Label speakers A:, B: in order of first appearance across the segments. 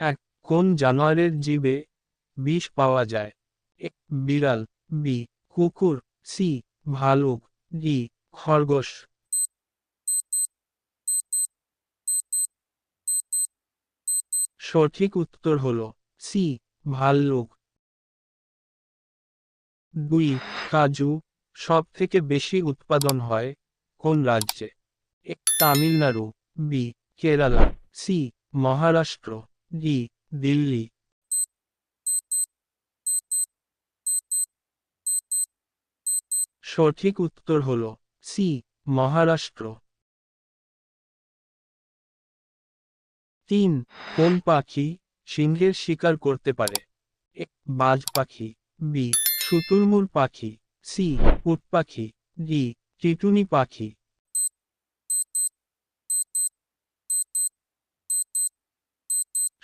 A: এক, কোন জানোয়ারের জীবে বিষ পাওয়া যায়? এক বিড়াল, বি, কুকুর, সি, ভালুক, ডি, খরগোশ। সঠিক উত্তর হল সি, ভাল্লুক। দুই, কাজু সব থেকে বেশি উৎপাদন হয় কোন রাজ্যে? এক Tamil Nadu, B, Kerala, C, Maharashtra. D Delhi. সঠিক উত্তর হল সি, মহারাষ্ট্র। তিন, কোন পাখি সিংহের শিকার করতে পারে? বাজ পাখি, বি শুতুরমুর পাখি, সি, উট পাখি, ডি টিটুনি পাখি।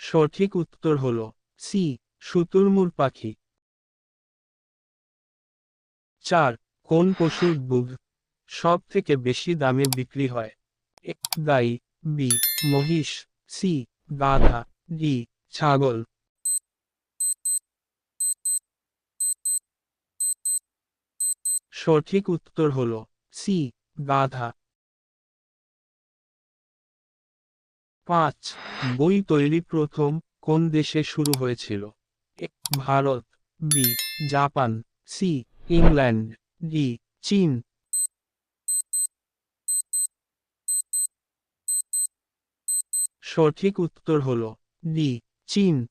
A: সঠিক উত্তর হল সি শুতুরমুর পাখি। চার, কোন পশুর দুধ সব থেকে বেশি দামে বিক্রি হয়? এক গাই বি, মহিষ, সি, গাধা, ডি, ছাগল। সঠিক উত্তর হল সি গাধা। পাঁচ, বই তৈরি প্রথম কোন দেশে শুরু হয়েছিল? Bharat, B, Japan, C, England, D, চীন। সঠিক উত্তর হল ডি, চীন।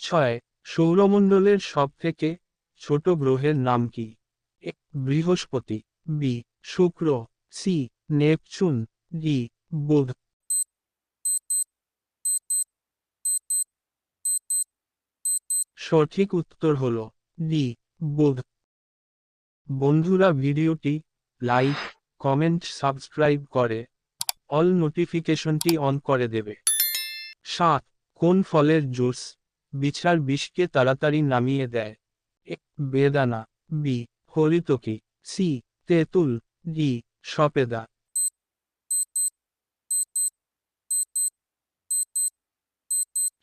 A: ছয়, সৌরমণ্ডলের সব থেকে ছোট গ্রহের নাম কি? বৃহস্পতি, বি, শুক্র, সি নেপচুন ডি বুধ। সঠিক উত্তর হল ডি বুধ। বন্ধুরা, ভিডিওটি লাইক, কমেন্ট, সাবস্ক্রাইব করে অল নোটিফিকেশনটি অন করে দেবে। সাত, কোন ফলের জুস বিছার বিষকে তাড়াতাড়ি নামিয়ে দেয়? এক বেদানা, বি, হরিতকি, সি, তেঁতুল, ডি, সপেদা।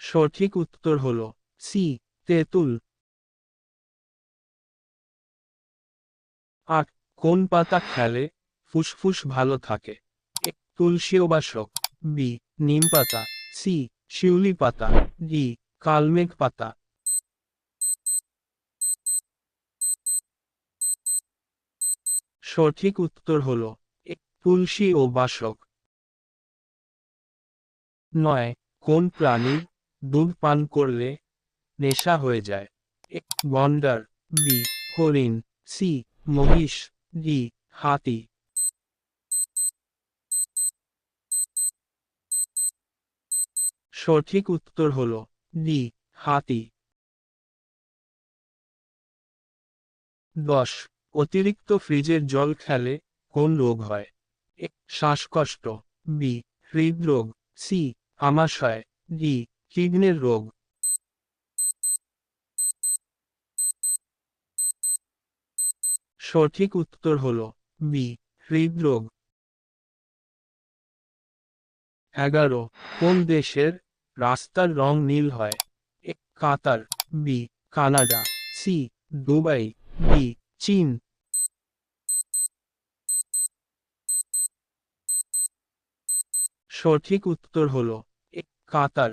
A: সঠিক উত্তর হল সি তেঁতুল। আট কোন পাতা খেলে ফুসফুস ভালো থাকে? তুলসী বাসক বি নিম পাতা। সি শিউলি পাতা। ডি কালমেঘ পাতা। সঠিক উত্তর হল তুলসী ও বাসক নয়, কোন প্রাণীর দুধ পান করলে নেশা হয়ে যায়। গন্ডার বি হরিণ, সি মহিষ, ডি হাতি। সঠিক উত্তর হল ডি হাতি। দশ অতিরিক্ত ফ্রিজের জল খেলে কোন রোগ হয়? এক শ্বাসকষ্ট, বি হৃদরোগ, সি আমাশয়, ডি কিডনির রোগ। সঠিক উত্তর হল বি, হৃদরোগ। এগারো, কোন দেশের রাস্তার রং নীল হয়? এক Qatar, B, Canada, C, Dubai B চীন। সঠিক উত্তর হল এক কাতার।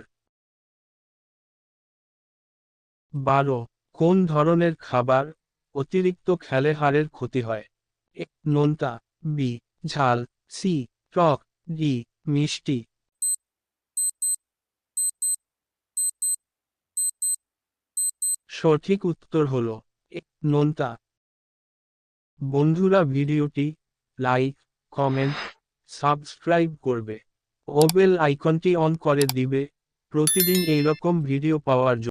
A: বারো, কোন ধরনের খাবার অতিরিক্ত খেলে হাড়ের ক্ষতি হয়? এক নোনতা, বি, ঝাল, সি, টক, ডি, মিষ্টি। সঠিক উত্তর হল এক নোনতা। বন্ধুরা ভিডিওটি লাইক, কমেন্ট, সাবস্ক্রাইব করবে। ও বেল আইকনটি অন করে দিবে। প্রতিদিন এইরকম ভিডিও পাওয়ার জন্য